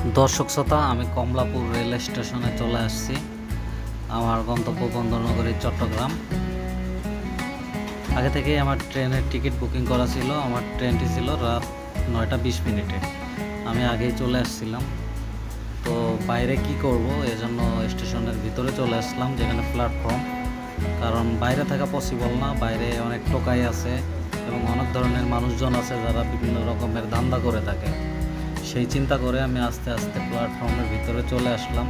দর্শক শ্রোতা, আমি কমলাপুর রেল স্টেশনে চলে আসছি, আমার গন্তব্য বন্দরনগরী, চট্টগ্রাম। আগে থেকেই আমার ট্রেনের টিকিট বুকিং করা ছিল, আমার ট্রেনটি ছিল রাত নয়টা বিশ মিনিটে। আমি আগেই চলে আসছিলাম। তো বাইরে কি করব, এজন্য স্টেশনের ভিতরে চলে আসলাম, যেখানে প্ল্যাটফর্ম কারণ বাইরে থাকা পসিবল না, বাইরে অনেক টোকাই আছে এবং অনেক ধরনের মানুষজন আছে যারা বিভিন্ন রকমের ধান্দা করে থাকে। সেই চিন্তা করে আমি আস্তে আস্তে প্ল্যাটফর্মের ভিতরে চলে আসলাম।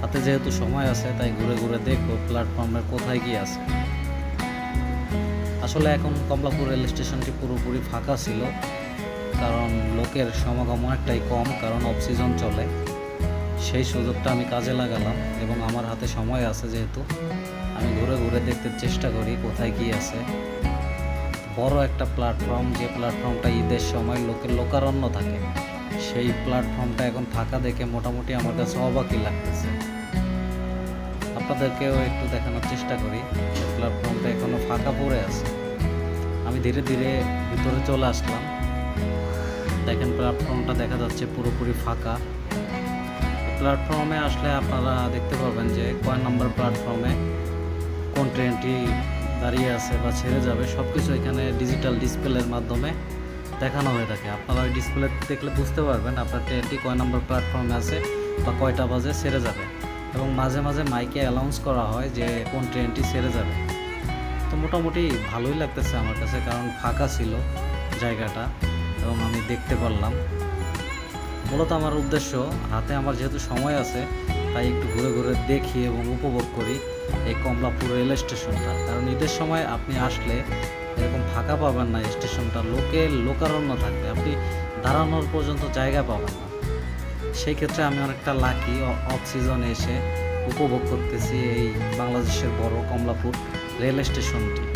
হাতে যেহেতু সময় আছে, তাই ঘুরে ঘুরে দেখব প্ল্যাটফর্মের কোথায় কি আছে। আসলে এখন কমলাপুর রেল স্টেশনটি পুরোপুরি ফাঁকা ছিল, কারণ লোকের সমাগম অনেকটাই কম, কারণ অফ সিজন চলে। সেই সুযোগটা আমি কাজে লাগালাম এবং আমার হাতে সময় আছে যেহেতু। আমি ঘুরে ঘুরে দেখতে চেষ্টা করি কোথায় কি আছে। বড় একটা প্ল্যাটফর্ম যে প্ল্যাটফর্মটা ঈদের সময় লোকের লোকারণ্য থাকে। সেই প্ল্যাটফর্মটা এখন ফাঁকা দেখে মোটামুটি আমার কাছে অবাকই লাগতেছে। আপনাদেরকেও একটু দেখানোর চেষ্টা করি প্ল্যাটফর্মটা এখনও ফাঁকা পড়ে আছে। আমি ধীরে ধীরে ভিতরে চলে আসলাম। দেখেন প্ল্যাটফর্মটা দেখা যাচ্ছে পুরোপুরি ফাঁকা। প্ল্যাটফর্মে আসলে আপনারা দেখতে পাবেন যে কয় নম্বর প্ল্যাটফর্মে কোন ট্রেনটি দাঁড়িয়ে আছে বা ছেড়ে যাবে। সব কিছু এখানে ডিজিটাল ডিসপ্লের মাধ্যমে দেখানো হয়ে থাকে। আপনারা ওই ডিসপ্লে দেখলে বুঝতে পারবেন আপনার ট্রেনটি কয় নম্বর প্ল্যাটফর্মে আছে বা কয়টা বাজে সেরে যাবে। এবং মাঝে মাঝে মাইকে অ্যানাউন্স করা হয় যে কোন ট্রেনটি সেরে যাবে। তো মোটামুটি ভালোই লাগতেছে আমার কাছে কারণ ফাঁকা ছিল জায়গাটা এবং আমি দেখতে পারলাম। মূলত আমার উদ্দেশ্য, হাতে আমার যেহেতু সময় আছে তাই একটু ঘুরে ঘুরে দেখি এবং উপভোগ করি এই কমলাপুর রেল স্টেশনটা। কারণ ঈদের সময় আপনি আসলে এরকম ফাঁকা পাবেন না স্টেশনটা লোকে লোকারণ্য থাকবে। আপনি দাঁড়ানোর পর্যন্ত জায়গা পাবেন না। সেই ক্ষেত্রে আমি অনেকটা লাকি অফ এসে উপভোগ করতেছি এই বাংলাদেশের বড় কমলাপুর রেল স্টেশনটি।